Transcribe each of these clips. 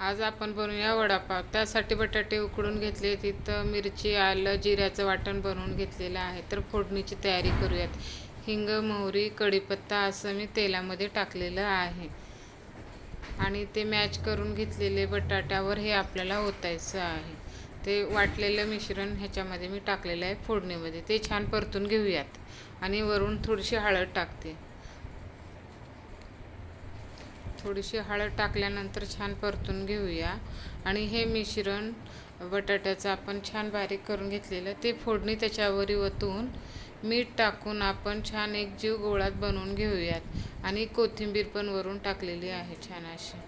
आज आपण बनवूया वडापाव. त्यासाठी बटाटे उकडून घेतले तिथं मिरची आलं जिऱ्याचं वाटण बनवून घेतलेलं आहे. तर फोडणीची तयारी करूयात. हिंग मोहरी कढीपत्ता असं मी तेलामध्ये टाकलेलं आहे. आणि ते मॅच करून घेतलेले बटाट्यावर हे आपल्याला ओतायचं आहे. ते वाटलेलं मिश्रण ह्याच्यामध्ये मी टाकलेलं आहे फोडणीमध्ये. ते छान परतून घेऊयात. आणि वरून थोडीशी हळद टाकते. थोडीशी हळद टाकल्यानंतर छान परतून घेऊया. आणि हे मिश्रण बटाट्याचं आपण छान बारीक करून घेतलेलं ते फोडणी त्याच्यावर ओतून मीठ टाकून आपण छान एक जीव गोळात बनवून घेऊयात. आणि कोथिंबीर पण वरून टाकलेली आहे छान अशी.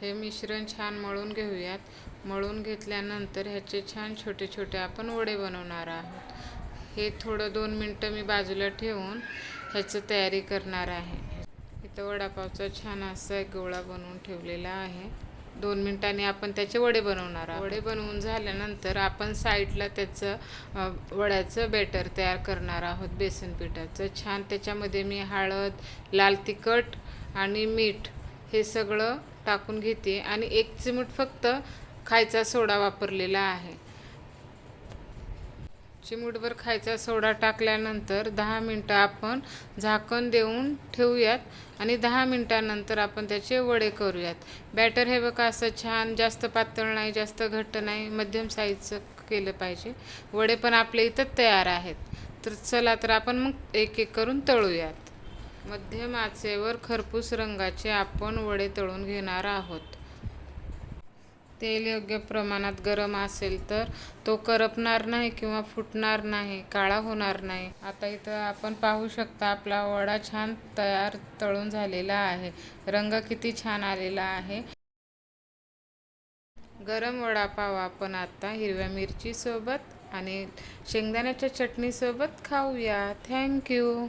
हे मिश्रण छान मळून घेऊयात. मळून घेतल्यानंतर ह्याचे छान छोटे छोटे आपण वडे बनवणार आहोत. हे थोडं दोन मिनटं मी बाजूला ठेवून ह्याचं तयारी करणार आहे. तर वडापावचा छान असा एक गोळा बनवून ठेवलेला आहे. दोन मिनिटांनी आपण त्याचे वडे बनवणार आहोत. वडे बनवून झाल्यानंतर आपण साईडला त्याचं वड्याचं बेटर तयार करणार आहोत बेसन पिठाचं. छान त्याच्यामध्ये मी हळद लाल तिखट आणि मीठ हे सगळं टाकून घेते. आणि एक चिमूट फक्त खायचा सोडा वापरलेला आहे. चिमूटभर खायचा सोडा टाकल्यानंतर दहा मिनटं आपण झाकण देऊन ठेवूयात आणि दहा मिनटानंतर आपण त्याचे वडे करूयात. बॅटर हे बघा असं छान जास्त पातळ नाही जास्त घट्ट नाही मध्यम साईजचं केलं पाहिजे. वडे पण आपल्या इथं तयार आहेत. तर चला तर आपण मग एक एक करून तळूयात. मध्यम आचेवर खरपूस रंगाचे आपण वडे तळून घेणार आहोत. तेल योग्य प्रमाणात गरम असेल तर तो करपणार नाही किंवा फुटणार नाही काळा होणार नाही. आता इथं आपण पाहू शकता आपला वडा छान तयार तळून झालेला आहे. रंग किती छान आलेला आहे. गरम वडापाव आपण आता हिरव्या मिरचीसोबत आणि शेंगदाण्याच्या चटणीसोबत खाऊया. थँक्यू.